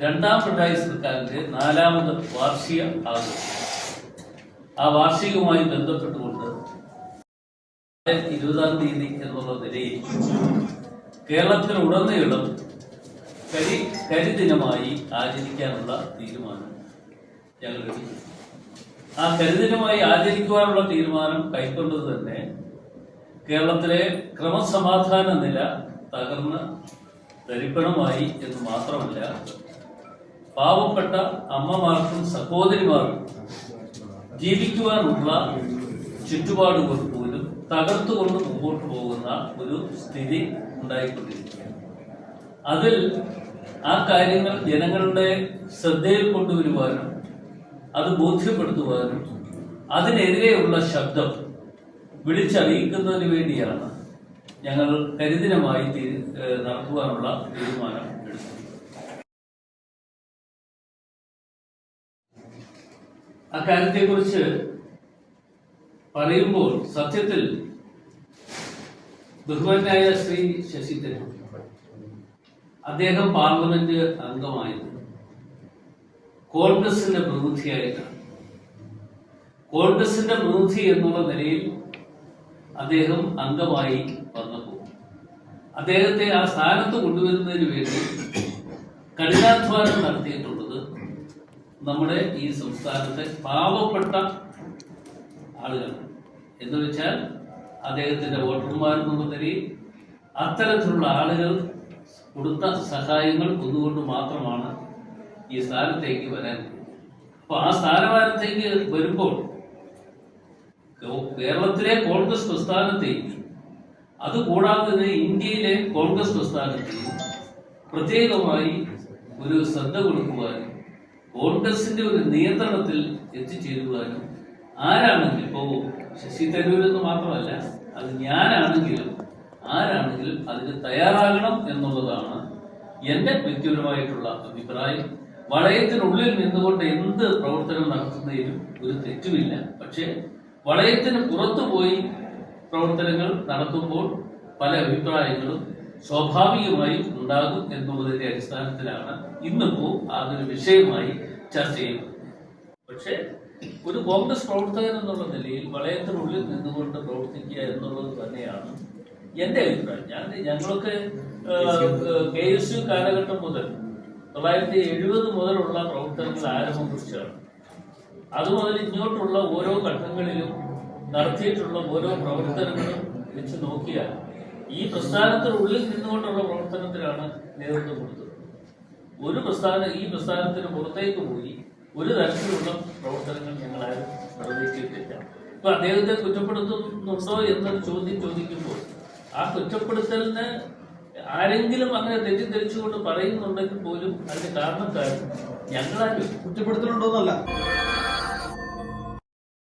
രണ്ടാം പിണറായി സർക്കാരിന്റെ നാലാമത് വാർഷിക ആഘോഷം. ആ വാർഷികവുമായി ബന്ധപ്പെട്ടുകൊണ്ട് ഇരുപതാം തീയതി എന്നുള്ള നിലയിൽ കേരളത്തിലുടനീളം കരി കരിദിനമായി ആചരിക്കാനുള്ള തീരുമാനം ഞങ്ങൾ ആ കരിദിനമായി ആചരിക്കുവാനുള്ള തീരുമാനം കൈക്കൊണ്ടത് തന്നെ കേരളത്തിലെ ക്രമസമാധാന നില തകർന്ന് ദരിപ്പണമായി എന്ന് മാത്രമല്ല പാവപ്പെട്ട അമ്മമാർക്കും സഹോദരിമാർക്കും ജീവിക്കുവാനുള്ള ചുറ്റുപാടുകൾ പോലും തകർത്തുകൊണ്ട് മുമ്പോട്ട് പോകുന്ന ഒരു സ്ഥിതി ഉണ്ടായിക്കൊണ്ടിരിക്കുകയാണ്. അതിൽ ആ കാര്യങ്ങൾ ജനങ്ങളുടെ ശ്രദ്ധയിൽ കൊണ്ടുവരുവാനും അത് ബോധ്യപ്പെടുത്തുവാനും അതിനെതിരെയുള്ള ശബ്ദം വിളിച്ചറിയിക്കുന്നതിന് വേണ്ടിയാണ് ഞങ്ങൾ കരിദിനമായി നടത്തുവാനുള്ള തീരുമാനം അക്കാര്യത്തെക്കുറിച്ച് പറയുമ്പോൾ സത്യത്തിൽ ബഹുമാനായ ശ്രീ ശശി തരൂർ അദ്ദേഹം പാർലമെന്റ് അംഗമായത് കോൺഗ്രസിന്റെ പ്രതിനിധിയായിട്ടാണ്. കോൺഗ്രസിന്റെ പ്രതിനിധി എന്നുള്ള നിലയിൽ അദ്ദേഹം അംഗമായി വന്നപ്പോൾ അദ്ദേഹത്തെ ആ സ്ഥാനത്ത് കൊണ്ടുവരുന്നതിന് വേണ്ടി കഠിനാധ്വാനം നടത്തിയിട്ടുള്ളത് നമ്മുടെ ഈ സംസ്ഥാനത്തെ പാവപ്പെട്ട ആളുകൾ. എന്ന് വെച്ചാൽ അദ്ദേഹത്തിന്റെ വോട്ടർമാരെന്നുള്ള നിലയിൽ അത്തരത്തിലുള്ള ആളുകൾ കൊടുത്ത സഹായങ്ങൾ ഒന്നുകൊണ്ട് മാത്രമാണ് ഈ സ്ഥാനത്തേക്ക് വരാൻ അപ്പൊ ആ സ്ഥാനമാനത്തേക്ക് വരുമ്പോൾ കേരളത്തിലെ കോൺഗ്രസ് പ്രസ്ഥാനത്തെയും അതുകൂടാതെ ഇന്ത്യയിലെ കോൺഗ്രസ് പ്രസ്ഥാനത്തെയും പ്രത്യേകമായി ഒരു ശ്രദ്ധ കൊടുക്കുവാനും കോൺഗ്രസിന്റെ ഒരു നിയന്ത്രണത്തിൽ എത്തിച്ചേരുവാനും ആരാണെങ്കിലും ഇപ്പോ ശശി തരൂർ എന്ന് മാത്രമല്ല അത് ഞാനാണെങ്കിലും ആരാണെങ്കിലും അതിന് തയ്യാറാകണം എന്നുള്ളതാണ് എന്റെ വ്യക്തിപരമായിട്ടുള്ള അഭിപ്രായം. വളയത്തിനുള്ളിൽ നിന്നുകൊണ്ട് എന്ത് പ്രവർത്തനം നടത്തുന്നതിലും ഒരു തെറ്റുമില്ല. പക്ഷേ വളയത്തിന് പുറത്തു പോയി പ്രവർത്തനങ്ങൾ നടത്തുമ്പോൾ പല അഭിപ്രായങ്ങളും സ്വാഭാവികമായും ഉണ്ടാകും എന്നുള്ളതിന്റെ അടിസ്ഥാനത്തിലാണ് ഇന്നിപ്പോ അതൊരു വിഷയമായി ചർച്ച ചെയ്യുന്നത്. പക്ഷേ ഒരു കോൺഗ്രസ് പ്രവർത്തകൻ എന്നുള്ള നിലയിൽ വളയത്തിനുള്ളിൽ നിന്നുകൊണ്ട് പ്രവർത്തിക്കുക എന്നുള്ളത് തന്നെയാണ് എന്റെ അഭിപ്രായം. ഞാൻ ഞങ്ങളൊക്കെ കെ എസ് യു കാലഘട്ടം മുതൽ തൊള്ളായിരത്തി എഴുപത് മുതലുള്ള പ്രവർത്തനങ്ങൾ ആരംഭം കുറിച്ചാണ്. അതുമുതൽ ഇങ്ങോട്ടുള്ള ഓരോ ഘട്ടങ്ങളിലും നടത്തിയിട്ടുള്ള ഓരോ പ്രവർത്തനങ്ങളും വെച്ച് നോക്കിയാൽ ഈ പ്രസ്ഥാനത്തിനുള്ളിൽ നിന്നുകൊണ്ടുള്ള പ്രവർത്തനത്തിലാണ് നേതൃത്വം കൊടുത്തത്. ഒരു പ്രസ്ഥാന ഈ പ്രസ്ഥാനത്തിന് പുറത്തേക്ക് പോയി ഒരു തരത്തിലുള്ള പ്രവർത്തനങ്ങൾ ഞങ്ങളാരും നിർവഹിച്ചിട്ടില്ല. ഇപ്പൊ അദ്ദേഹത്തെ കുറ്റപ്പെടുത്തുന്നുണ്ടോ എന്നൊരു ചോദ്യം ചോദിക്കുമ്പോൾ ആ കുറ്റപ്പെടുത്തലിന് ആരെങ്കിലും അങ്ങനെ തെറ്റിദ്ധരിച്ചുകൊണ്ട് പറയുന്നുണ്ടെങ്കിൽ പോലും അതിന്റെ കാരണക്കാരൻ ഞങ്ങളാരും കുറ്റപ്പെടുത്തലുണ്ടോന്നല്ല.